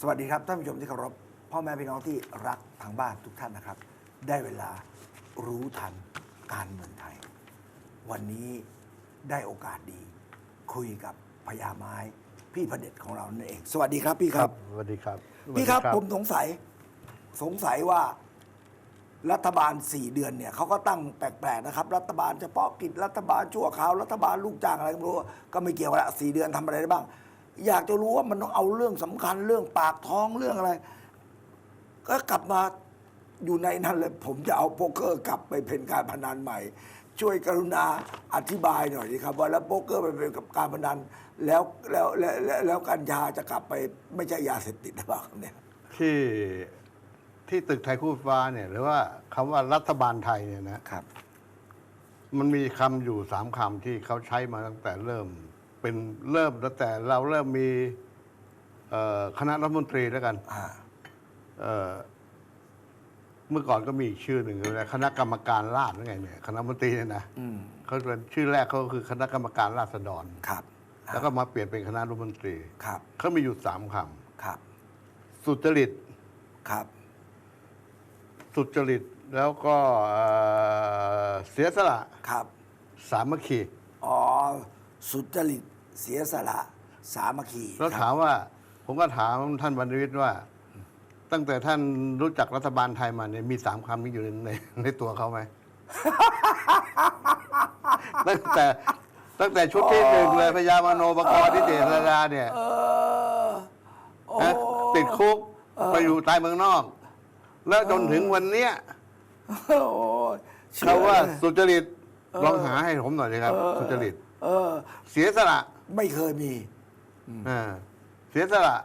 สวัสดีครับท่านผู้ชมที่เคารพพ่อแม่พี่น้องที่รักทางบ้านทุกท่านนะครับ ได้เวลารู้ทันการเมืองไทย วันนี้ได้โอกาสดี คุยกับพญาไม้พี่พระเดชของเรานั่นเอง สวัสดีครับพี่ครับ สวัสดีครับพี่ครับสวัสดีผมสงสัยสงสัยว่ารัฐบาลสี่เดือนเนี่ยเขาก็ตั้งแปลกๆนะครับ รัฐบาลเฉพาะกิจรัฐบาลชั่วคราวรัฐบาลลูกจ้างอะไรก็ไม่รู้ก็ไม่เกี่ยวละสี่เดือนทำอะไรได้บ้าง อยากจะรู้ว่ามันต้องเอาเรื่องสำคัญเรื่องปากท้องเรื่องอะไร ก็กลับมาอยู่ในนั้นเลย ผมจะเอาโป๊กเกอร์กลับไปเป็นการพนันใหม่ ช่วยกรุณาอธิบายหน่อยดีครับ ว่าแล้วโป๊กเกอร์ไปเป็นกับการพนันแล้วแล้วแล้วแล้วแล้วกัญชาจะกลับไปไม่ใช่ยาเสพติดหรือเปล่าครับเนี่ยที่ที่ตึกไทยคู่ฟ้าเนี่ย หรือว่าคำว่ารัฐบาลไทยเนี่ยนะครับ มันมีคำอยู่สามคำที่เขาใช้มาตั้งแต่เริ่ม เป็นเริ่มตั้งแต่เราเริ่มมีเอ่อคณะรัฐมนตรีแล้วกันอ่าเอ่อเมื่อก่อนก็มีอีกชื่อหนึ่งเลยคณะกรรมการราษฎรหรือไงเนี่ยคณะรัฐมนตรีเนี่ยนะอืมเขาเป็นชื่อแรกเขาก็คือคณะกรรมการราษฎรครับ แล้วก็มาเปลี่ยนเป็นคณะรัฐมนตรีครับเขามีอยู่สามคครับำสุจริตครับ สุจริตแล้วก็เอ่อเสียสละครับ สามัคคีอ๋อสุจริต เสียสละสามัคคีแล้วครับถามว่า ผมก็ถามท่านบรรณวิทย์ว่า ตั้งแต่ท่านรู้จักรัฐบาลไทยมาเนี่ยมีสามคำนี้อยู่ในในในตัวเขาไหมตั้งแต่ตั้งแต่ชุดที่หนึ่งเลยพญามโนปกรณ์ที่เดชราดาเนี่ยเออโอ้นะติดคุกไปอยู่ตายเมืองนอก แล้วจนถึงวันเนี้ยโอ้ยชื่อเขาว่าเลยสุจริตลองหาให้ผมหน่อยเลยครับ สุจริต เออ เสียสละไม่เคยมี อ่าเสียสละ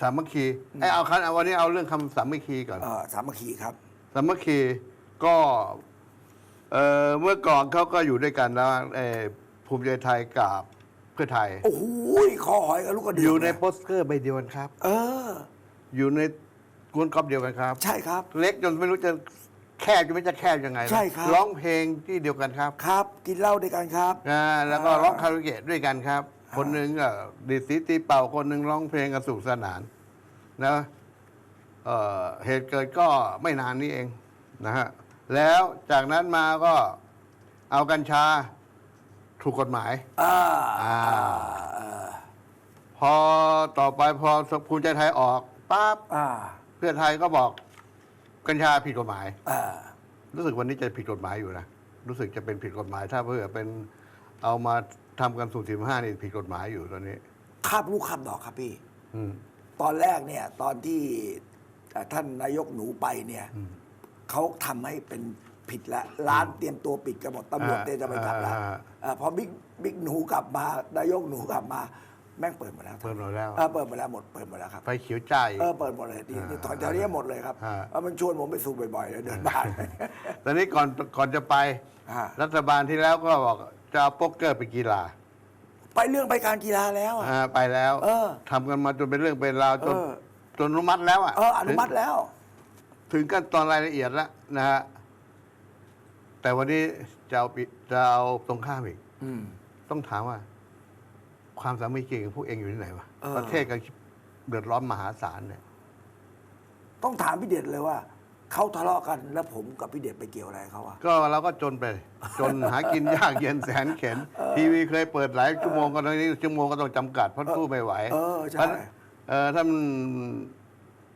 สามัคคีไอ้เอาคันเอาวันนี้เอาเรื่องคำสามัคคีก่อน เออสามัคคีครับ สามัคคีก็เอ่อเมื่อก่อนเขาก็อยู่ด้วยกันแล้วเอ่อภูมิใจไทยกับเพื่อไทย โอ้โหคอหอยกับลูกกระเดือยู่ในะโปสเตอร์ใบเดียวกันครับ เออ อยู่ในกวนกอบเดียวกันครับ ใช่ครับ เล็กจนไม่รู้จะ แคบจะไม่จะแคบยังไงนะใช่ครับ ร้องเพลงที่เดียวกันครับครับ กินเหล้าด้วยกันครับ อ่าแล้วก็อ่าร้องคาราโอเกะด้วยกันครับ คนหนึ่งก็ดีดสีตีเป่าคนหนึ่งร้องเพลงกันสนุกสนานนะเอ่อเหตุเกิดก็ไม่นานนี้เองนะฮะแล้วจากนั้นมาก็เอากัญชาถูกกฎหมาย อ่าอ่าเออพอต่อไปพอภูมิใจไทยออกปั๊บ อ่า เพื่อไทยก็บอก กัญชาผิดกฎหมาย อ่า รู้สึกวันนี้จะผิดกฎหมายอยู่นะ รู้สึกจะเป็นผิดกฎหมาย ถ้าเพื่อเป็นเอามาทำกันสูตรสิบห้านี่ผิดกฎหมายอยู่ตอนนี้ คาบลูกคาบดอกครับพี่ อืม ตอนแรกเนี่ย ตอนที่เอ่อท่านนายกหนูไปเนี่ย เขาทำให้เป็นผิดแล้วร้านเตรียมตัวปิดกันหมดตำรวจอ่าเตรียมจะไปจับแล้วอ่า เอ่อพอบิ๊กบิ๊กหนูกลับมานายกหนูกลับมา แม่งเปิดหมดแล้วเปิดหมดแล้วเออเปิดหมดแล้วหมดเปิดหมดแล้วครับไฟเขียวจ่ายเออเปิดหมดเลยดีอ่านี่ตอนแถวนี้หมดเลยครับอ่าเออมันชวนผมไปสูบบ่อยๆเลยเดินบ้านตอนนี้ก่อนก่อนจะไปอ่ารัฐบาลที่แล้วก็บอกจะเอาโป๊กเกอร์ไปกีฬา ไปเรื่องไปการกีฬาแล้วอะอ่าไปแล้ว เออทำกันมาจนเป็นเรื่องเป็นราวจนเออจนอนุมัติแล้วอะเอออนุมัติถึงแล้ว ถึงขั้นตอนรายละเอียดแล้วนะฮะแต่วันนี้จะเอาปิจะเอาตรงข้ามอีกอืมต้องถามว่า ความสามัคคีของพวกเองอยู่ที่ไหนวะเออ ประเทศก็เดือดร้อนมหาศาลเนี่ย ต้องถามพี่เด็ดเลยว่าเขาทะเลาะกันแล้วผมกับพี่เด็ดไปเกี่ยวอะไรเขาอะก็เราก็จนไป จนหากินยากเย็นแสนเข็น ทีวีเคยเปิดหลายชั่วโมงก็ตอนนี้ชั่วโมงก็ต้องจำกัดเพราะสู้ไม่ไหวเออใช่ท่านเอ่อท่าน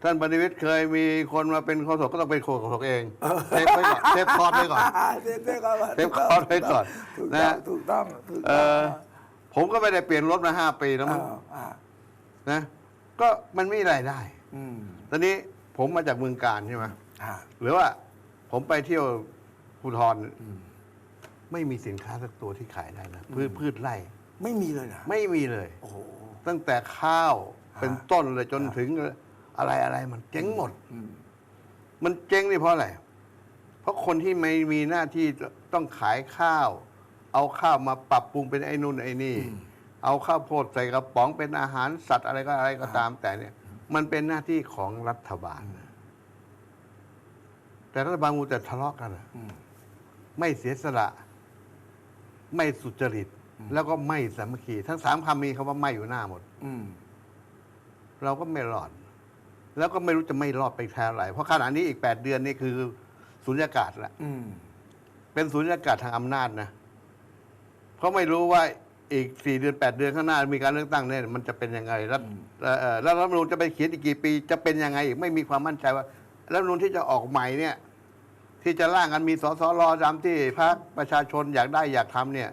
ท่านปฏิวิทย์เคยมีคนมาเป็นโฆษกก็ต้องเป็นโฆษกเองเซฟไว้ก่อนเซฟคอร์สไว้ก่อนเซฟไว้ก่อนเซฟคอร์สไว้ก่อนถูกนะต้องถูกต้องถูกเอต้องอ ผมก็ไม่ได้เปลี่ยนรถมาห้าปีแล้วมั้งอ่าอ่านะ ก็มันไม่มีรายได้ อืมตอนนี้ผมมาจากเมืองการใช่ไหมอ่าหรือว่า ผมไปเที่ยวภูทรอืมไม่มีสินค้าสักตัวที่ขายได้นะพืชพืชไร่ ไม่มีเลยนะไม่มีเลย โอ้โห ตั้งแต่ข้าวอ่าเป็นต้นเลยจนถึงอะไรอะไรมันเจ๊งหมด อืม มันเจ๊งนี่เพราะอะไร เพราะคนที่ไม่มีหน้าที่ต้องขายข้าว เอาข้าวมาปรับปรุงเป็นไอ้นู่นไอ้นี่ เอาข้าวโพดใส่กระป๋องเป็นอาหารสัตว์อะไรก็อะไรก็ตาม แต่เนี่ย มันเป็นหน้าที่ของรัฐบาลนะแต่รัฐบาลมูแต่ทะเลาะกันอะอืมไม่เสียสละ ไม่สุจริต แล้วก็ไม่สามัคคีทั้งสามคำมีคำว่าไม่อยู่หน้าหมดอืมเราก็ไม่รอด แล้วก็ไม่รู้จะไม่รอดไปแทนอะไรเพราะขณะนี้อีก8เดือนนี่คือสุญญากาศละอืมเป็นสุญญากาศทางอำนาจนะ เพราะไม่รู้ว่าอีก4เดือน8เดือนข้างหน้ามีการเลือกตั้งเนี่ยมันจะเป็นยังไงรัฐเอ่อเอ่อแล้วรัฐธรรมนูญจะไปเขียนอีกกี่ปี จะเป็นยังไงอีกไม่มีความมั่นใจว่ารัฐธรรมนูญที่จะออกใหม่เนี่ย ที่จะร่างกันมีสสรตามที่พรรคประชาชนอยากได้อยากทำเนี่ย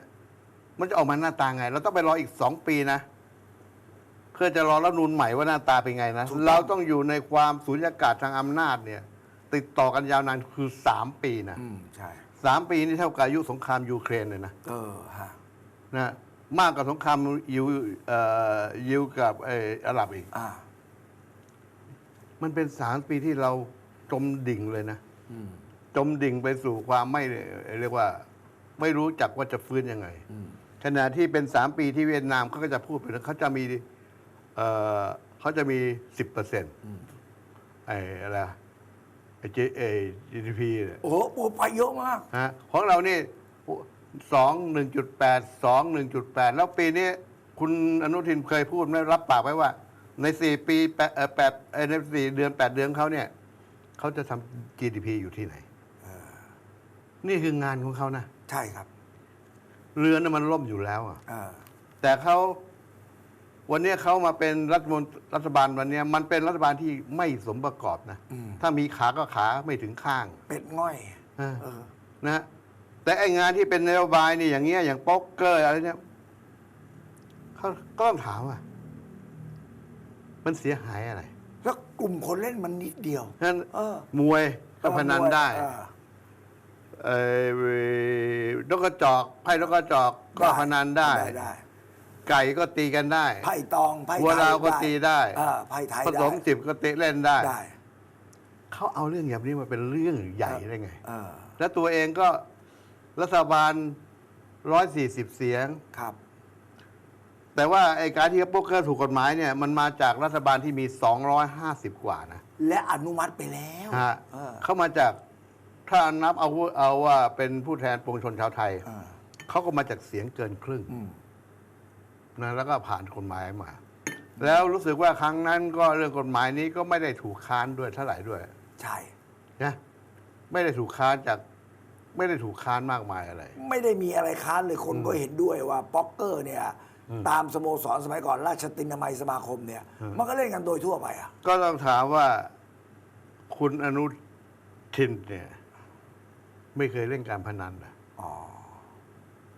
มันจะออกมาหน้าตาไง เราต้องไปรออีกสองปีนะ เพื่อจะรอรัฐธรรมนูญใหม่ว่าหน้าตาเป็นไงนะถูกต้องเราต้องอยู่ในความสุญญากาศทางอำนาจเนี่ย ติดต่อกันยาวนานคือสามปีนะอืมใช่สามปีนี่เท่ากับอายุสงครามยูเครนเลยนะเออฮะ นะมากกว่าสงครามยูเอ่อยูกับเอ่ออาหรับอีก อ่า มันเป็นสามปีที่เราจมดิ่งเลยนะ อืม จมดิ่งไปสู่ความไม่เรียกว่า ไม่รู้จักว่าจะฟื้นยังไง อืม ขณะที่เป็นสามปีที่เวียดนามเขาก็จะพูดไปแล้วเขาจะมีเอ่อเขาจะมีสิบเปอร์เซ็นต์ไอ้อะไรไอ้เจเอ GDP เนี่ยโอ้โหโอ้ไปเยอะมาก ฮะของเรานี่ สองหนึ่งจุดแปดสองหนึ่งจุดแปดแล้วปีนี้คุณอนุทินเคยพูดไม่รับปากไว้ว่า ในสี่ปีแปดเอ่อแปดเอ่อในสี่เดือนแปดเดือนเขาเนี่ยเขาจะทำ GDP อยู่ที่ไหน นี่คืองานของเขานะ ใช่ครับ เรือน่ะมันล่มอยู่แล้วอะอ่าแต่เขาวันนี้เขามาเป็นรัฐมนตรีรัฐบาลวันนี้มันเป็นรัฐบาลที่ไม่สมประกอบนะอืมถ้ามีขาก็ขาไม่ถึงข้าง เป็ดง่อยเออเออนะฮะ แต่ไองานที่เป็นนโยบายนี่อย่างเงี้ยอย่างโป๊กเกอร์อะไรเนี่ยเขาก็ต้องถามว่ามันเสียหายอะไรแล้วกลุ่มคนเล่นมันนิดเดียวฉะนั้นเออมวยก็พนันได้เออ เอ้นกกระจอกไพ่นกกระจอกก็พนันได้ ได้ ไก่ก็ตีกันได้ไพ่ตองไพ่ไทยวัวลาวก็ตีได้เออไพ่ไทยผได้สมสิบก็ตีเล่นได้ ได้เขาเอาเรื่องอย่างนี้มาเป็นเรื่องใหญ่ได้ไง เออ แล้วตัวเองก็ รัฐบาลร้อยสี่สิบเสียง ครับ แต่ว่าไอ้การที่โป๊กเกอร์ถูกกฎหมายเนี่ยมันมาจากรัฐบาลที่มี 250 กว่านะและอนุมัติไปแล้วฮะเออเข้ามาจากถ้านับเอาเอาว่าเป็นผู้แทนปวงชนชาวไทย เออเขาก็มาจากเสียงเกินครึ่งอืมนะแล้วก็ผ่านกฎหมายมา แล้วรู้สึกว่าครั้งนั้นก็เรื่องกฎหมายนี้ก็ไม่ได้ถูกค้านด้วยเท่าไหร่ด้วยใช่ นะไม่ได้ถูกค้านจาก ไม่ได้ถูกค้านมากมายอะไร ไม่ได้มีอะไรค้านเลยคนก็เห็นด้วยว่าป๊อกเกอร์เนี่ย ตามสโมสรสมัยก่อนราชตินามัยสมาคมเนี่ย มันก็เล่นกันโดยทั่วไปอะ ก็ต้องถามว่าคุณอนุทินเนี่ย ไม่เคยเล่นการพนันนะอ๋อ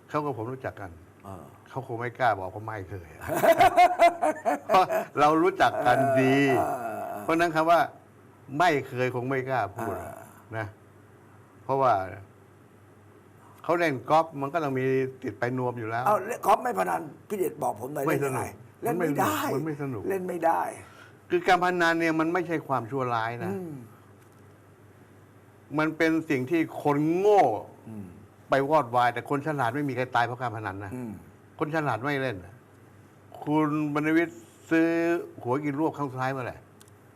เขากับผมรู้จักกันเออเขาคงไม่กล้าบอกว่าไม่เคยอะเพราะเรารู้จักกันดี เพราะฉะนั้นคำว่า ไม่เคยคงไม่กล้าพูดอะนะ เพราะว่า เขาเล่นกอล์ฟมันก็ต้องมีติดไปนวมอยู่แล้ว เอากอล์ฟไม่พนันพี่เด็ดบอกผมหน่อยไม่เล่นยังไงสนุกเล่นไม่ได้มันไม่สนุกเล่นไม่ได้ คือการพนันเนี่ยมันไม่ใช่ความชั่วร้ายนะอืมมันเป็นสิ่งที่คนโง่อืมไปวอดวาย แต่คนฉลาดไม่มีใครตายเพราะการพนันนะอืมคนฉลาดไม่เล่นนะคุณบรรณวิทย์ซื้อหัวกินรวบครั้งสุดท้ายเมื่อไหร่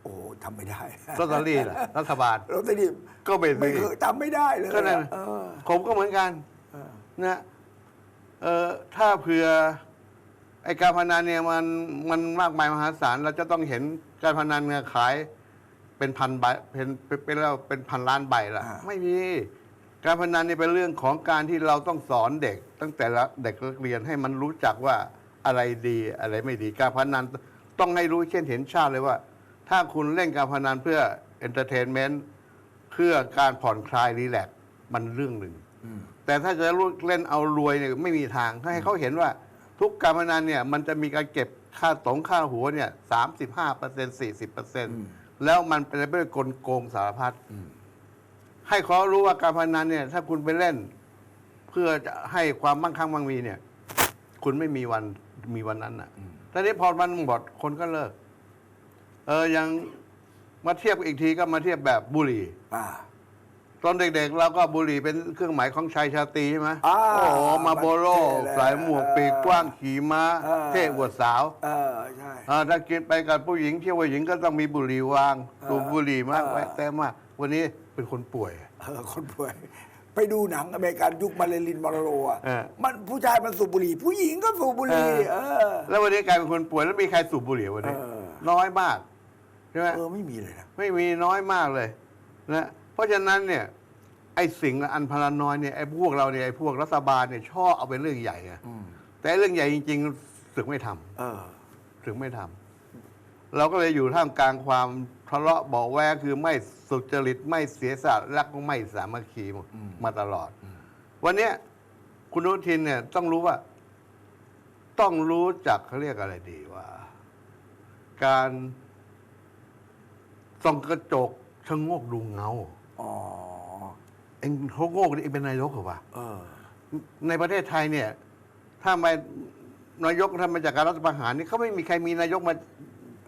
โอ้ทำไม่ได้ลอตเตอรี่ล่ะรัฐบาลลอตเตอรี่ก็ไม่ไม่ซื้เคอยจำไม่ได้เลยก็นั่นเออผมก็เหมือนกันเออนะเออถ้าเผื่อไอการพนันเนี่ยมันมันมากมายมหาศาลเราจะต้องเห็นการพนันเนี่ยขายเป็นพันใบเป็นเป็นเป็นแล้วเป็นพันล้านใบละไม่มีการพนันนี่เป็นเรื่องของการที่เราต้องสอนเด็ก ตั้งแต่ละเด็กนักเรียนให้มันรู้จักว่าอะไรดีอะไรไม่ดี การพนันต้องให้รู้เช่นเห็นชาติเลยว่า ถ้าคุณเล่นการพนันเพื่อเอนเตอร์เทนเมนต์เพื่อการผ่อนคลายรีแลกซ์มันเรื่องหนึ่งอืมแต่ถ้าจะเล่นเอารวยเนี่ยไม่มีทางให้เขาเห็นว่าทุกการพนันเนี่ยมันจะมีการเก็บค่าตงค่าหัวเนี่ยสามสิบห้าเปอร์เซ็นสี่สิบเปอร์เซ็นต์แล้วมันเป็นไปด้วยกลโกงสารพัดให้เขารู้ว่าการพนันเนี่ย ถ้าคุณไปเล่น เพื่อจะให้ความมั่งคั่งมั่งมีเนี่ย คุณไม่มีวันมีวันนั้นอะแต่นี้พอมันหมดคนก็เลิก เออยังมาเทียบอีกทีก็มาเทียบแบบบุหรี่ อ่า ตอนเด็กๆเราก็บุหรี่เป็นเครื่องหมายของชายชาตรีใช่ไหมอ่าโอ้โหมาโบโลเท่เลยสายหมวกปีกกว้างขี่ม้าเออเท่อวดสาวเออใช่ อ่าถ้ากินไปกับผู้หญิงเที่ยวผู้หญิงก็ต้องมีบุหรี่วางเออสูบบุหรี่มากเออไว้แต่มากวันนี้เป็นคนป่วย เออคนป่วย ไปดูหนังอเมริกันยุคมาเลลินมอร์โรอะเออ มันผู้ชายมันสูบบุหรี่ ผู้หญิงก็สูบบุหรี่เออเออ แล้ววันนี้กลายเป็นคนป่วยแล้วมีใครสูบบุหรี่วันนี้ เออ น้อยมาก ใช่ไหมเออไม่มีเลยนะไม่มีน้อยมากเลยนะเพราะฉะนั้นเนี่ยไอ้สิ่งอันพลานอยเนี่ยไอ้พวกเราเนี่ยไอ้พวกรัฐบาลเนี่ยชอบเอาเป็นเรื่องใหญ่ไงอืมแต่เรื่องใหญ่จริงๆสึกไม่ทำเออถึงไม่ทำเราก็เลยอยู่ท่ามกลางความทะเลาะเบาะแวงคือไม่สุจริตไม่เสียสละและก็ไม่สามัคคีอืมมาตลอด วันเนี้ยคุณอนุทินเนี่ยต้องรู้ว่า ต้องรู้จักเขาเรียกอะไรดีว่า การ ส่องกระจกชะโงกดูเงา อ๋อ เองเขาโงกนี่เองเป็นนายกเหรอวะเออ ในประเทศไทยเนี่ย ถ้าไม่นายกทำมาจากการรัฐประหารนี่เขาไม่มีใครมีนายกมา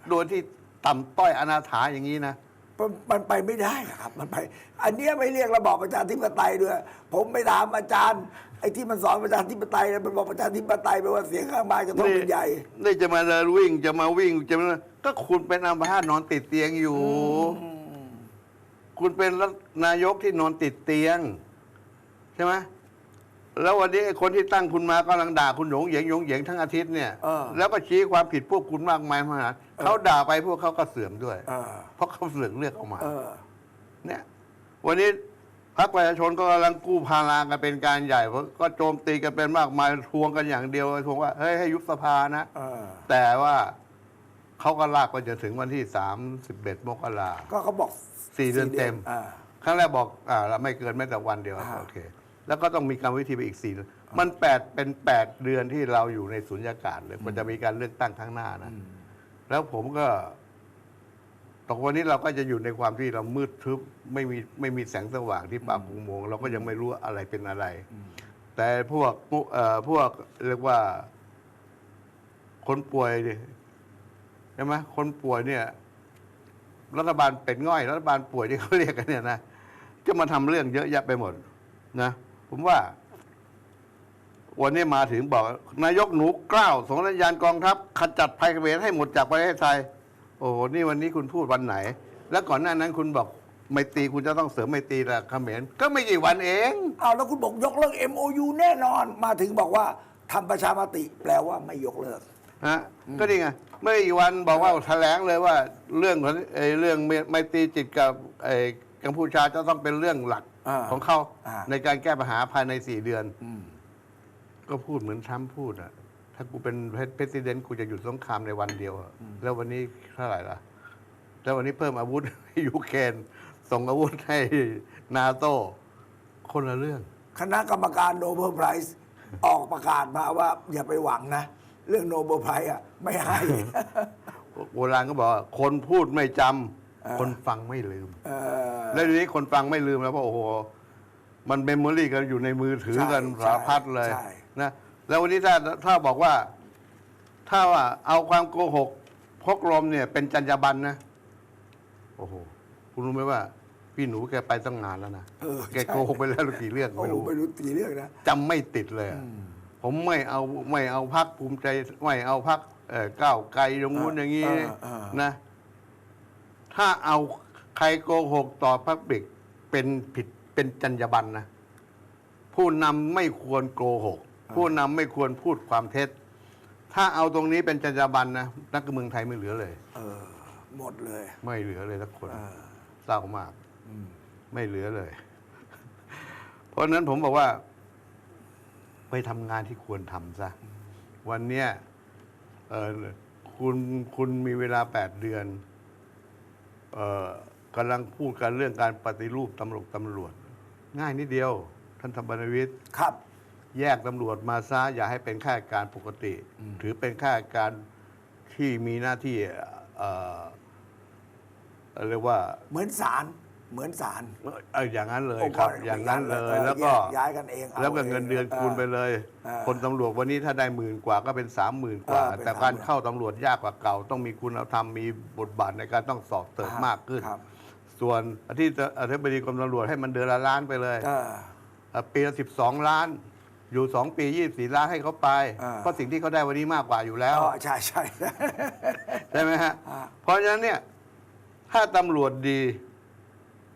โดยที่ต่ำต้อยอนาถาอย่างนี้นะ มันมันไปไม่ได้อะครับ มันไป อันเนี้ยไม่เรียกระบอบประชาธิปไตยด้วย ผมไปถามอาจารย์ ไอ้ที่มันสอนประชาธิปไตยเนี่ยมันบอกประชาธิปไตยแปลว่าเสียงข้างมากจะต้องเป็นใหญ่ นี่จะมาเดินวิ่งจะมาวิ่งจะมาก็คุณเป็นอัมพาตนอนติดเตียงอยู่ คุณเป็นรัฐนายกที่นอนติดเตียง ใช่ไหมแล้ววันนี้ไอ้คนที่ตั้งคุณมากำลังด่าคุณหยงเหยงหยงเหยงทั้งอาทิตย์เนี่ย เออ แล้วก็ชี้ความผิดพวกคุณมากมายมหาศาล เขาด่าไปพวกเขาก็เสื่อมด้วยเออเพราะเขาเสือกเลือกออกมาเออเนี่ย วันนี้พรรคประชาชนก็กำลังกู้พารากันเป็นการใหญ่เพราะก็โจมตีกันเป็นมากมายทวงกันอย่างเดียวทวงว่าเฮ้ยให้ยุบสภานะเออแต่ว่าเขาก็ลากไปจนถึงวันที่สามสิบเอ็ดมกราก็เขาบอกสี่เดือนเต็มอ่าครั้งแรกบอกอ่าเราไม่เกินแม้แต่วันเดียวอ่าโอเคแล้วก็ต้องมีการวิธีไปอีกสี่เดือนมันแปดเป็นแปดเดือนที่เราอยู่ในสุญญากาศเลยมันจะมีการเลือกตั้งข้างหน้านะอืม แล้วผมก็ตกวันนี้เราก็จะอยู่ในความที่เรามืดทึบไม่มีไม่มีแสงสว่างที่ปากอุโมงค์เราก็ยังไม่รู้อะไรเป็นอะไร แต่พวกพวกเอ่อพวกเรียกว่า คนป่วยเนี่ยใช่ไหมคนป่วยเนี่ย รัฐบาลเป็นง่อย รัฐบาลป่วยที่เขาเรียกกันเนี่ยนะจะมาทำเรื่องเยอะแยะไปหมด นะผมว่า วันนี้มาถึงบอก นายกหนูกล้าวส่งสัญญาณกองทัพขจัดภัยเขมรให้หมดจากประเทศไทย โอ้โหนี่วันนี้คุณพูดวันไหน แล้วก่อนหน้านั้นคุณบอกไมตรีคุณจะต้องเสริมไมตรีกับเขมรก็ไม่กี่วันเองเอาแล้วคุณบอกยกเลิก MOU แน่นอน มาถึงบอกว่าทำประชามติแปลว่าไม่ยกเลิกฮะก็นี่ไงไม่กี่วันบอกว่าแถลงเลยว่าเรื่องของไอ้เรื่องไมตรีจิตกับไอ้กัมพูชาจะต้องเป็นเรื่องหลักอ่าของเขาอ่าในการแก้ปัญหาภายในสี่เดือนอืม ก็พูดเหมือนทรัมป์พูดอะถ้ากูเป็นประธานกูจะหยุดสงครามในวันเดียวอะแล้ววันนี้เท่าไหร่ล่ะ แล้ววันนี้เพิ่มอาวุธให้ยูเครนส่งอาวุธให้นาโต้คนละเรื่อง คณะกรรมการโนเบลไพรส์ออกประกาศมาว่า อย่าไปหวังนะ เรื่องโนเบลไพรส์อะ ไม่ให้ โบราณก็บอกว่าคนพูดไม่จำเออคนฟังไม่ลืมเออแล้วทีนี้คนฟังไม่ลืมแล้วเพราะโอ้โห มันเมมโมรี่กันอยู่ในมือถือกันใช่สารพัดเลยใช่ นะแล้ววันนี้ถ้าถ้าบอกว่า ถ้าว่าเอาความโกหกพกลมเนี่ย เป็นจรรยาบรรณนะโอ้โหคุณรู้ไหมว่า พี่หนูแกไปตั้งนานแล้วนะเออแกโกหกไปแล้วกี่เรื่องโอ้ไม่โหรู้ไม่รู้ตีเรื่องนะ จำไม่ติดเลยอะผมไม่เอาไม่เอาพักภูมิใจไม่เอาพักก้าวไกลตรงนู้นอย่างนี้เออเออ นะ ถ้าเอาใครโกหกต่อพักบิกเป็นผิดเป็นจรรยาบรรณนะผู้นำไม่ควรโกหก ผู้นำไม่ควรพูดความเท็จ ถ้าเอาตรงนี้เป็นจรรยาบรรณนะนักการเมืองไทยไม่เหลือเลย เออ หมดเลย ไม่เหลือเลยสักคนเออเศร้ามากอืมไม่เหลือเลย เพราะฉะนั้นผมบอกว่า ไปทำงานที่ควรทำซะ วันเนี้ยเอ่อคุณคุณมีเวลาแปดเดือนเอ่อกำลังพูดกันเรื่องการปฏิรูปตำรวจตำรวจ ง่ายนิดเดียว ท่านธรรมนวิทย์ครับ แยกตำรวจมาซะอย่าให้เป็นข้าราชการปกติ ถือเป็นข้าราชการที่มีหน้าที่เอ่อเรียกว่าเหมือนศาลเหมือนศาล เอออย่างนั้นเลยองค์คกรับรอย่างนั้นเลยออแล้วก็แยย้ายกันเองอาแล้วก็เงินเดือนงคูณไปเลย เออคนตำรวจวันนี้ถ้าได้หมื่นกว่าก็เป็นสามหมื่นกว่า เออเป็นแต่การ30,000เข้าตำรวจยากกว่าเก่า ต้องมีคุณธรรมมีบทบาทในการต้องสอบเติมมากขึ้น ครับ ส่วนที่อธิบดีกรมตำรวจให้มันเดือนละล้านไปเลยเออ เอ่อปีละสิบสองล้าน อยู่สองปียี่สี่ล้านให้เขาไปอ่า เพราะสิ่งที่เขาได้วันนี้มากกว่าอยู่แล้ว อ๋อใช่ใช่ ใช่ไหมฮะ อ่า เพราะฉะนั้นเนี่ยถ้าตำรวจดี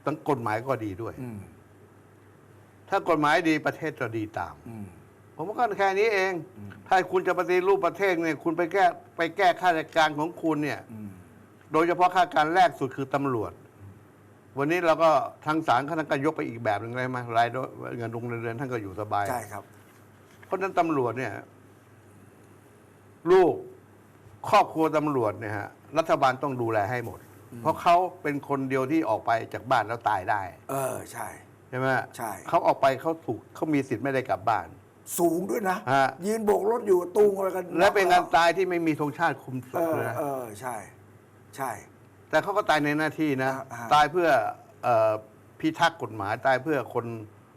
ตั้งกฎหมายก็ดีด้วย อืมถ้ากฎหมายดีประเทศจะดีตาม อืม ผมว่าก็แค่นี้เองถ้าคุณจะปฏิรูปประเทศเนี่ย คุณไปแก้ไปแก้ข้าราชการของคุณเนี่ย อืมโดยเฉพาะค่าการแรกสุดคือตำรวจ วันนี้เราก็ทางศาลท่านก็ยกไปอีกแบบหนึ่งเลยมารายได้เงินลงเดือนท่านก็อยู่สบาย ใช่ครับ เพราะฉะนั้นตำรวจเนี่ย ลูกครอบครัวตำรวจเนี่ยฮะรัฐบาลต้องดูแลให้หมด เพราะเขาเป็นคนเดียวที่ออกไปจากบ้านแล้วตายได้ เออใช่ ใช่ไหมใช่ เขาออกไปเขาถูกเขามีสิทธิ์ไม่ได้กลับบ้าน สูงด้วยนะ ฮะ ยืนโบกรถอยู่ตูงอะไรกันและเป็นการตายที่ไม่มีธงชาติคุมศเอพอเลยนะ เออใช่ ใช่ แต่เขาก็ตายในหน้าที่นะ อ่าฮะ ตายเพื่อเอ่อพิทักษ์กฎหมายตายเพื่อคน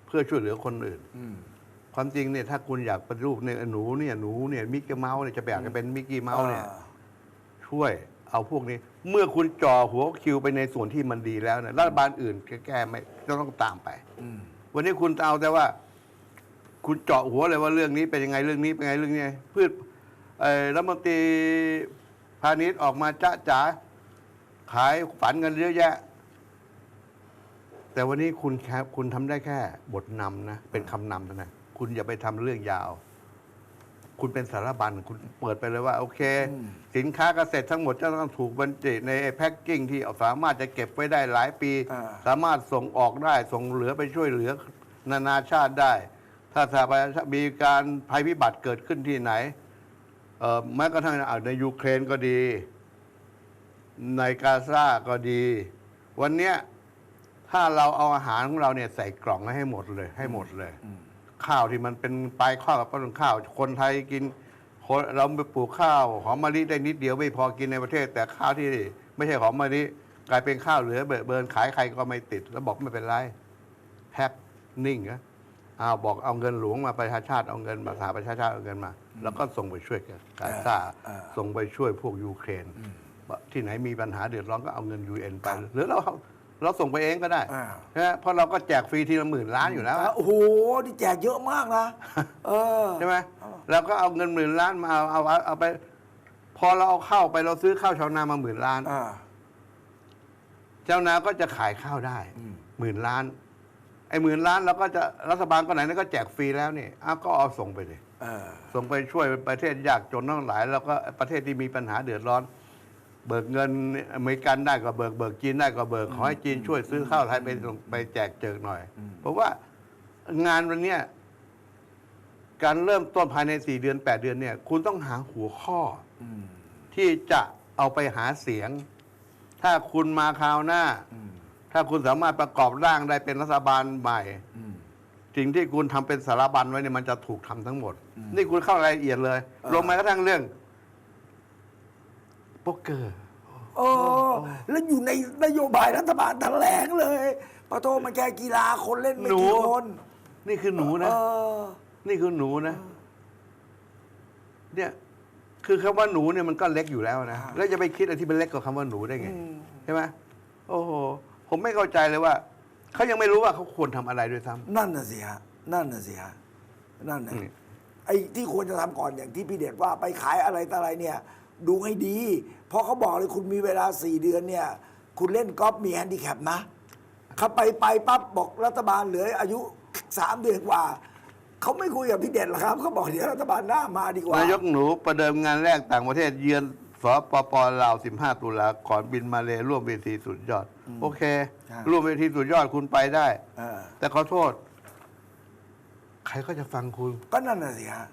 เพื่อช่วยเหลือคนอื่น อืม ความจริงเนี่ยถ้าคุณอยากเป็นรูปเนี่ยหนูเนี่ยหนูเนี่ยมิกกี้เมาส์เนี่ยจะไปอยากจะเป็นมิกกี้เมาส์เนี่ยออช่วยเอาพวกนี้ เมื่อคุณจ่อหัวคิวไปในส่วนที่มันดีแล้วเนี่ยรัฐบาลอื่นแก้ไม่จะต้องตามไปอืมวันนี้คุณเอาแต่ว่า คุณเจาะหัวเลยว่าเรื่องนี้เป็นยังไงเรื่องนี้เป็นยังไงเรื่องนี้พืชเอ่อรัฐมนตรีพาณิชย์ออกมาจ้าจ๋าขายฝันกันเยอะแยะ แต่วันนี้คุณแค่คุณทำได้แค่บทนำนะ เป็นคำนำเท่านะ คุณอย่าไปทำเรื่องยาว คุณเป็นสารบัญคุณเปิดไปเลยว่า โอเคอืมสินค้าเกษตรทั้งหมดจะต้องถูกบรรจุในแพ็กกิ้งที่สามารถจะเก็บไว้ได้หลายปีอ่าสามารถส่งออกได้ส่งเหลือไปช่วยเหลือนานาชาติได้ ถ้าสถาบันมีการภัยพิบัติเกิดขึ้นที่ไหนเอ่อแม้กระทั่งอะในยูเครนก็ดี ในกาซาก็ดี วันเนี้ยถ้าเราเอาอาหารของเราเนี่ยใส่กล่องไว้ให้หมดเลย ให้หมดเลยอืม ข้าวที่มันเป็นปลายข้าวกับต้นข้าว คนไทยกินคนเราไปปลูกข้าวหอมมะลิได้นิดเดียวไม่พอกินในประเทศ แต่ข้าวที่ไม่ใช่หอมมะลิกลายเป็นข้าวเหลือเบิดเบินขายใครก็ไม่ติด แล้วบอกไม่เป็นไรแพ็คนิ่งนะอ้าวบอกเอาเงินหลวงมาประชาชาติเอาเงินมาสหประชาชาติเอาเงินมา แล้วก็ส่งไปช่วยกันกาซาเออส่งไปช่วยพวกยูเครนที่ไหนมีปัญหาเดือดร้อนก็เอาเงินยูเอ็นไปครับหรือเรา เราส่งไปเองก็ได้อ่านะเพราะเราก็แจกฟรีทีละหมื่นล้านอยู่แล้วอะ โอ้โหนี่แจกเยอะมากนะ เออ ใช่ไหมเราก็เอาเงินหมื่นล้านมาเอาเอาเอาเอาไป พอเราเอาข้าวไปเราซื้อข้าวชาวนามาหมื่นล้าน อ่า ชาวนาก็จะขายข้าวได้อืม หมื่นล้าน ไอ้หมื่นล้านเราก็จะรัฐบาลก็ไหนนั่นก็แจกฟรีแล้วนี่อ้าวก็เอาส่งไปเลย เออ ส่งไปช่วยประเทศยากจนทั้งหลาย แล้วก็ประเทศที่มีปัญหาเดือดร้อน เบิกเงินอเมริกันได้ก็เบิกเบิกจีนได้ก็เบิกขอให้จีนช่วยซื้อข้าวไทยไปส่งไปแจกเจิกหน่อย เพราะว่างานวันเนี้ยการเริ่มต้นภายในสี่เดือนแปดเดือนเนี่ย คุณต้องหาหัวข้ออืมที่จะเอาไปหาเสียง ถ้าคุณมาคราวหน้าอืมถ้าคุณสามารถประกอบร่างได้เป็นรัฐบาลใหม่อืมสิ่งที่คุณทำเป็นสารบัญไว้เนี่ยมันจะถูกทำทั้งหมดอืมนี่คุณเข้ารายละเอียดเลยเออลงมากระทั่งเรื่อง โป๊กเกอร์เออแล้วอยู่ในนโยบายรัฐบาลแถลงเลยปะโทมันแค่กีฬาคนเล่นไม่กี่คน นี่คือหนูนะ เออ นี่คือหนูนะ เนี่ย คือคำว่าหนูเนี่ยมันก็เล็กอยู่แล้วนะอ่าแล้วจะไปคิดอะไรที่มันเล็กกว่าคำว่าหนูได้ไงอืมใช่ไหมโอ้โห ผมไม่เข้าใจเลยว่า เขายังไม่รู้ว่าเขาควรทำอะไรด้วยซ้ำนั่นน่ะสิฮะ นั่นน่ะสิฮะ นั่นน่ะอืมไอ้ที่ควรจะทำก่อนอย่างที่พี่เดชว่าไปขายอะไรต่ออะไรเนี่ย ดูให้ดี เพราะเขาบอกเลยคุณมีเวลาสี่เดือนเนี่ย คุณเล่นกอล์ฟมีแฮนดิแคปนะเขาไปไปปั๊บบอกรัฐบาลเหลืออายุสามเดือนกว่า เขาไม่คุยกับพี่เด่นหรอกครับเขาบอกเดี๋ยวรัฐบาลหน้ามาดีกว่านายกหนูประเดิมงานแรกต่างประเทศเยือนสปปลาว 15 ตุลาก่อนบินมาเลยร่วมเวทีสุดยอด โอเคใช่ร่วมเวทีสุดยอดคุณไปได้เออแต่ขอโทษ ใครก็จะฟังคุณ ก็นั่นน่ะสิฮะ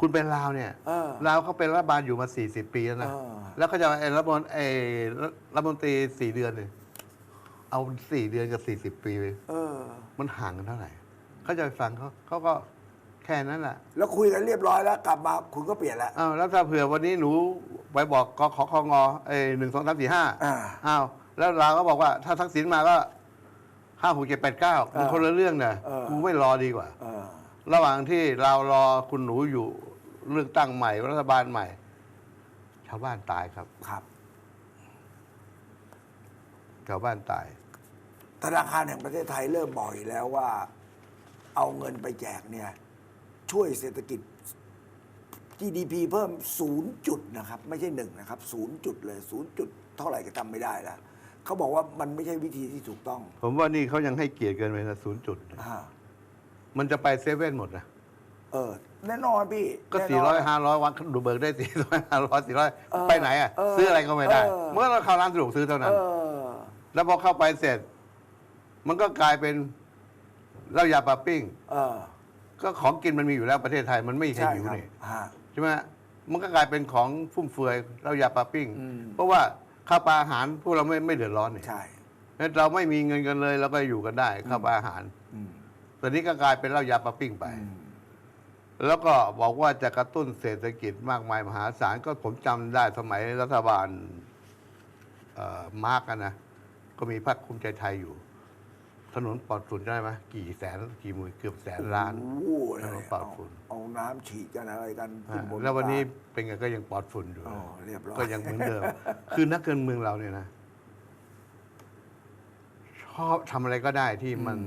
คุณเป็นลาวเนี่ยเออลาวเขาเป็นรัฐบาลอยู่มา 40 ปีแล้วนะ เออ แล้วเขาจะไอ้รัฐมนไอ้รัฐมนตรีสี่เดือนเนี่ยเอาสี่เดือนกับสี่สิบปีเออ มันห่างกันเท่าไหร่เขาจะไปฟังเขาเขาก็แค่นั้นแหละแล้วคุยกันเรียบร้อยแล้วกลับมาคุณก็เปลี่ยนแล้ว อ้าวแล้วถ้าเผื่อวันนี้หนูไปบอกกขอคองอเอ้หนึ่งสองสามสี่ห้าอ่า อ้าวแล้วเราก็บอกว่าถ้าทักษิณมาก็ห้าหกเจ็ดแปดเก้ามันคนละเรื่องนะเออกูไม่รอดีกว่า เออ ระหว่างที่เรารอคุณหนูอยู่ เลือกตั้งใหม่รัฐบาลใหม่ ชาวบ้านตายครับ ครับชาวบ้านตาย ธนาคารแห่งประเทศไทยเริ่มบอกอีกแล้วว่า เอาเงินไปแจกเนี่ย ช่วยเศรษฐกิจ GDP เพิ่มศูนย์จุดนะครับ ไม่ใช่หนึ่งนะครับศูนย์จุดเลยศูนย์จุดเท่าไหร่ก็จำไม่ได้แล้วเขาบอกว่ามันไม่ใช่วิธีที่ถูกต้อง ผมว่านี่เขายังให้เกียรติเกินไปนะศูนย์จุด อ่า มันจะไปเซเว่นหมดนะเเออแน่นอนพี่ก็แน่นนสี่ร้อยห้าร้อยวันดูเบิกได้สี่ร้อยห้าร้อยสี่ร้อยเออไปไหนอะเออซื้ออะไรก็ไม่ได้เออเมื่อเราเข้าร้านสะดวกซื้อเท่านั้นเออแล้วพอเข้าไปเสร็จ มันก็กลายเป็นเหล้ายาปลาปิ้งเออก็ของกินมันมีอยู่แล้วประเทศไทยมันไม่ใช่ใช่หิวครับนี่ฮะใช่ไหมมันก็กลายเป็นของฟุ่มเฟือยเหล้ายาปลาปิ้งอืมเพราะว่าข้าวปลาอาหารพวกเราไม่ไม่เดือดร้อนนี่ใช่งั้นเราไม่มีเงินกันเลยเราก็อยู่กันได้ข้าวปลาอาหารอืมตอนนี้ก็กลายเป็นเหล้ายาปลาปิ้งไปอืม แล้วก็บอกว่าจะกระตุ้นเศรษฐกิจมากมายมหาศาลก็ผมจำได้สมัยรัฐบาลเอ่อมาร์กอะนะก็มีพรรคภูมิใจไทยอยู่ ถนนปลอดฝุ่นได้ไหมกี่แสนกี่หมื่นเกือบแสนล้านโอ้โหถนนปลอดฝุ่นเอาเอาน้ำฉีดกันอะไรกันอ่าฝุ่บแล้ววันนี้เป็นไงก็ยังปลอดฝุ่นอยู่อ๋อเรียบร้อยก็ยังเหมือนเดิม คือนักเกินเมืองเราเนี่ยนะชอบทำอะไรก็ได้ที่มัน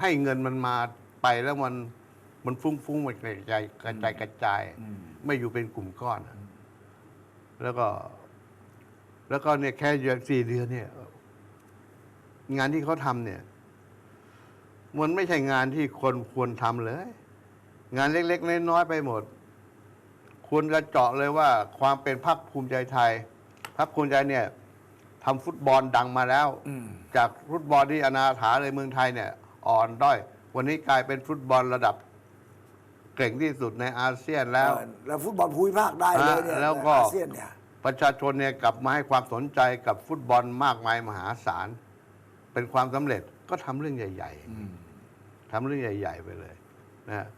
ให้เงินมันมาไปแล้วมัน มันฟุ้งฟุ้งๆมันกระจายกระจายกระจายอืมไม่อยู่เป็นกลุ่มก้อนอะแล้วก็ แล้วก็เนี่ยแค่เดือนสี่เดือนเนี่ย งานที่เขาทำเนี่ย มันไม่ใช่งานที่คนควรทำเลย งานเล็กๆน้อยๆไปหมด ควรจะเจาะเลยว่า ความเป็นพรรคภูมิใจไทยพรรคภูมิใจเนี่ยทำฟุตบอลดังมาแล้วอืมจากฟุตบอลที่อนาถาเลยเมืองไทยเนี่ย อ่อนด้อย วันนี้กลายเป็นฟุตบอลระดับ เก่งที่สุดในอาเซียนแล้วเออแล้วฟุตบอลภูมิภาคได้เลยเนี่ยอ่าแล้วก็ในอาเซียนเนี่ยประชาชนเนี่ยกลับมาให้ความสนใจกับฟุตบอลมากมายมหาศาล เป็นความสำเร็จก็ทำเรื่องใหญ่อืมๆทำเรื่องใหญ่ ๆ ไปเลยนะ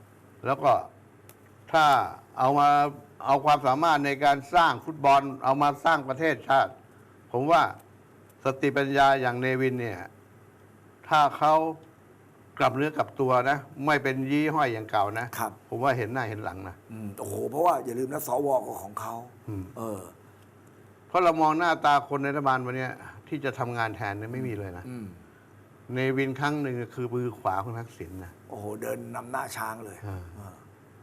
แล้วก็ถ้าเอามาเอาความสามารถในการสร้างฟุตบอล เอามาสร้างประเทศชาติ ผมว่าสติปัญญาอย่างเนวินเนี่ย ถ้าเขา กลับเนื้อกลับตัวนะ ไม่เป็นยี่ห้อยอย่างเก่านะ ครับ ผมว่าเห็นหน้าเห็นหลังนะอืมโอ้โห เพราะว่าอย่าลืมนะสวก็ของเขาอืมเออ เพราะเรามองหน้าตาคนในรัฐบาลวันเนี้ยที่จะทำงานแทนเนี่ยไม่มีเลยนะอืมเนวินครั้งหนึ่งคือมือขวาของทักษิณนะ โอ้โห เดินนำหน้าช้างเลยอ่า เออ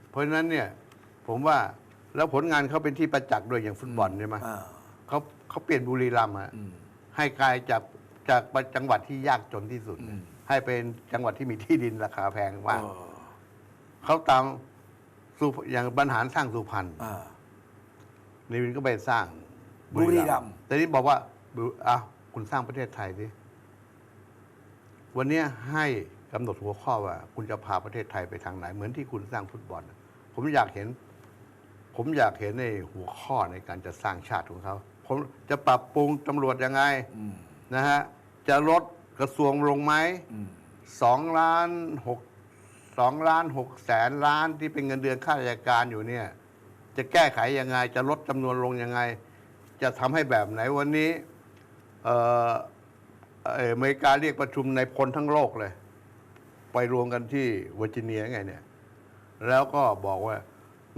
เพราะฉะนั้นเนี่ยผมว่าแล้วผลงานเขาเป็นที่ประจักษ์ด้วยอย่างฟุตบอลใช่ไหมเออเขาเขาเปลี่ยนบุรีรัมย์อะอืมให้กลายจากจากจังหวัดที่ยากจนที่สุดอืม ให้เป็นจังหวัดที่มีที่ดินราคาแพงมากเออเขาตามสุอย่างบรรหารสร้างสุพรรณเออเนวินก็ไปสร้างบุรีรัมย์แต่นี่บอกว่าบุอะคุณสร้างประเทศไทยสิวันเนี้ยให้กำหนดหัวข้อว่า คุณจะพาประเทศไทยไปทางไหน เหมือนที่คุณสร้างฟุตบอลน่ะผมอยากเห็น ผมอยากเห็นในหัวข้อในการจะสร้างชาติของเขา ผมจะปรับปรุงตำรวจยังไงอืมนะฮะ จะลด กระทรวงลงไหมอืมสองล้านหกสองล้านหกแสนล้านที่เป็นเงินเดือนข้าราชการอยู่เนี่ย จะแก้ไขยังไง จะลดจำนวนลงยังไง จะทำให้แบบไหนวันนี้เอ่อเอ่ออเมริกาเรียกประชุมในพลทั้งโลกเลย ไปรวมกันที่เวอร์จิเนียไงเนี่ย แล้วก็บอกว่า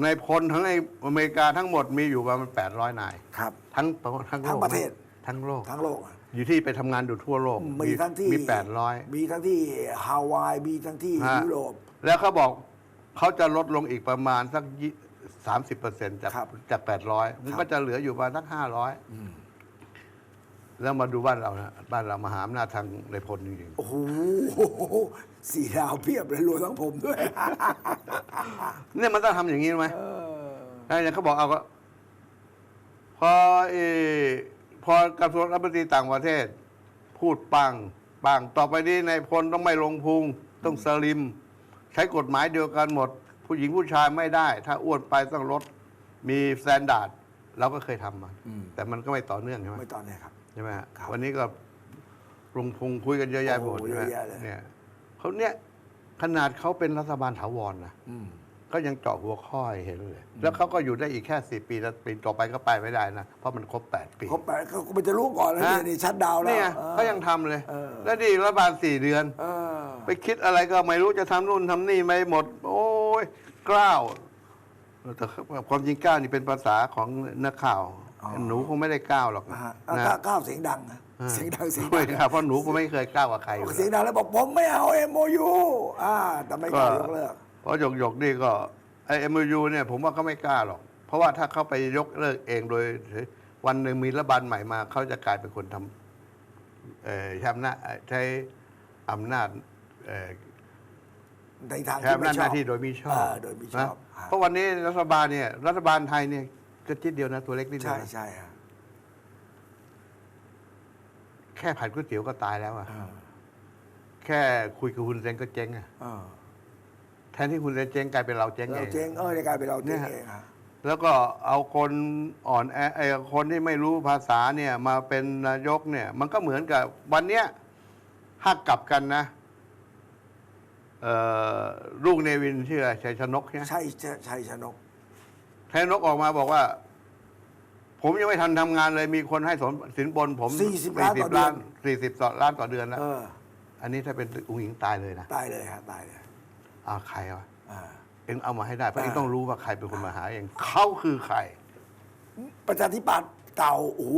ในพลทั้งในอเมริกาทั้งหมดมีอยู่ประมาณแปดร้อยนาย ครับ ทั้งทั้งโลกทั้งประเทศทั้งโลกทั้งโลก อะอยู่ที่ไปทำงานอยู่ทั่วโลกมีทั้งที่มีแปดร้อยมีทั้งที่ฮาวายมีทั้งที่ฮะยุโรปแล้วเขาบอกเขาจะลดลงอีกประมาณสักสามสิบเปอร์เซ็นต์จากครับจากแปดร้อยมันครับก็จะเหลืออยู่ประมาณสักห้าร้อยอืมแล้วมาดูบ้านเรานะบ้านเรามหาอำนาจทางในพลจริงโอ้โหสี่ดาวเพียบเลยรวมทั้งผมด้วยๆเนี่ยมันต้องทำอย่างนี้ไหมเออแล้วอย่างเขาบอกเอาก็พอเออ พอกระทรวงรัฐมนตรีต่างประเทศ พูดปังปังต่อไปนี้ในพลต้องไม่ลงพุงต้องสลิม ใช้กฎหมายเดียวกันหมด ผู้หญิงผู้ชายไม่ได้ ถ้าอ้วนไปต้องลดมีสแตนดาร์ดเราก็เคยทำมาอืมแต่มันก็ไม่ต่อเนื่องใช่ไหมไม่ตอนนี้ครับใช่ไหมฮะครับวันนี้ก็ลงพุงคุยกันเยอะแยะไปหมดโอ้โหใช่ไหมเยอะแยะเลยเนี่ยเขาเนี่ยขนาดเขาเป็นรัฐบาลถาวรนะอืม ก็ยังเจาะหัวข้อให้เห็นเลย แล้วเขาก็อยู่ได้อีกแค่สี่ปีแล้วปีต่อไปก็ไปไม่ได้นะ เพราะมันครบแปดปีเขาแปลเขามันจะรู้ก่อนแล้วฮะเนี่ยนี่ชัดดาวน์แล้วเนี่ยออ เขายังทำเลย เออ แล้วนี่รัฐบาลสี่เดือน เออไปคิดอะไรก็ไม่รู้จะทำนู่นทำนี่ไม่หมด โอ้ยกล้าวแต่ความจริงกล้าวนี่เป็นภาษาของนักข่าว หนูคงไม่ได้กล้าวหรอกนะฮะนะก้าวก้าวเสียงดังนะอ่าเสียงดังเสียงไม่ดังครับเพราะหนูก็ไม่เคยกล้าวกับใครอยู่เสียงดังแล้วบอกผมไม่เอา MOU อ่าแต่ไม่กล้ายกเลิก เพราะหยกหยกๆนี่ก็ไอเอ็มยูเนี่ยผมว่าเขาไม่กล้าหรอก เพราะว่าถ้าเขาไปยกเลิกเองโดย วันหนึ่งมีรัฐบาลใหม่มา เขาจะกลายเป็นคนทำเอ่อใช้อำนาจใช้อำนาจเอ่อในทางใช้ที่อำไม่นาจชหอน้าบที่โดยมิชอบเออโดยมิชอบนะฮะเพราะวันนี้รัฐบาลเนี่ย รัฐบาลไทยเนี่ยกระจิดเดียวนะตัวเล็กนิดเดียใช่วนะใช่ฮะแค่ผัดก๋วยเตี๋ยวก็ตายแล้วอะเออแค่คุยกับคุณเซนก็เจ๊งอะเออ แทนที่คุณจะเจ๊งกลายเป็นเราเจ๊งเราเองเจ๊งเออในกลายเป็นเราเจ๊งเนี่ยเองฮะแล้วก็เอาคนอ่อนแอไอ้คนที่ไม่รู้ภาษาเนี่ยมาเป็นนายกเนี่ย มันก็เหมือนกับวันเนี้ยถ้ากลับกันนะเอ่อลูกเนวินชื่ออะไรชัยชนกใช่ไหมใช่ใช่ใช่ชนกชัยชนกออกมาบอกว่า ผมยังไม่ทันทำงานเลยมีคนให้สนสินบนผม40ล้านต่อเดือน สี่สิบล้านต่อเดือนแล้วเออ อันนี้ถ้าเป็นอุ้งอิงตายเลยนะ ตายเลยฮะตายเลย อ้าวใครวะอ่าเอ็งเอามาให้ได้เพราะอ่าเอ็งต้องรู้ว่าใครเป็นคนมาหาเองเขาคือใคร ประชาธิปัตย์เก่าโอ้โห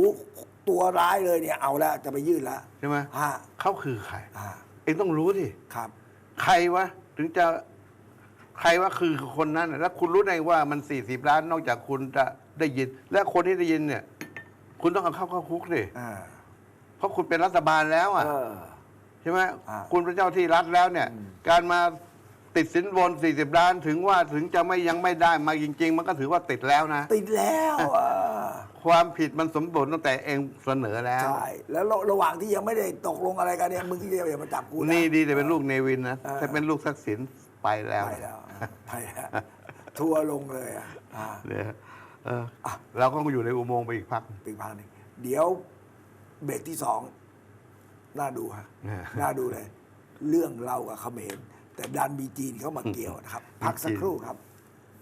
ตัวร้ายเลยเนี่ยเอาแล้วจะไปยื่นแล้วใช่ไหมฮะเขาคือใครอ่าเอ็งต้องรู้ดิครับ ใครวะถึงจะใครว่าคือคนนั้นน่ะแล้วคุณรู้ได้ว่ามันสี่สิบล้านนอกจากคุณจะได้ยิน และคนที่ได้ยินเนี่ย คุณต้องเอาเข้าเข้าคุกดิอ่าเพราะคุณเป็นรัฐบาลแล้วอะเออใช่ไหมอ่าคุณเป็นเจ้าที่รัฐแล้วเนี่ย การมา ติดสินบนสี่สิบล้านถึงว่าถึงจะไม่ยังไม่ได้มาจริง ๆ มันก็ถือว่าติดแล้วนะ ติดแล้วอะความผิดมันสมบูรณ์ตั้งแต่เองเสนอแล้ว ใช่ แล้วระระหว่างที่ยังไม่ได้ตกลงอะไรกันเนี่ยมึงก็อย่ามาจับกูะนี่ดีแต่เป็นลูกเนวินนะ เออ ถ้าเป็นลูกทักษิณไปแล้วไปแล้วไปแล้วทัวร์ลงเลยอะอ่า เนี่ยเออเราก็อยู่ในอุโมงค์ไปอีกพัก ปีกพังหนึ่งเดี๋ยวเบรกที่สองน่าดูฮะอ่าน่าดูเลย เรื่องเรากับเขมร แต่ดันมีจีนเข้ามาเกี่ยวนะครับ พักสักครู่ครับ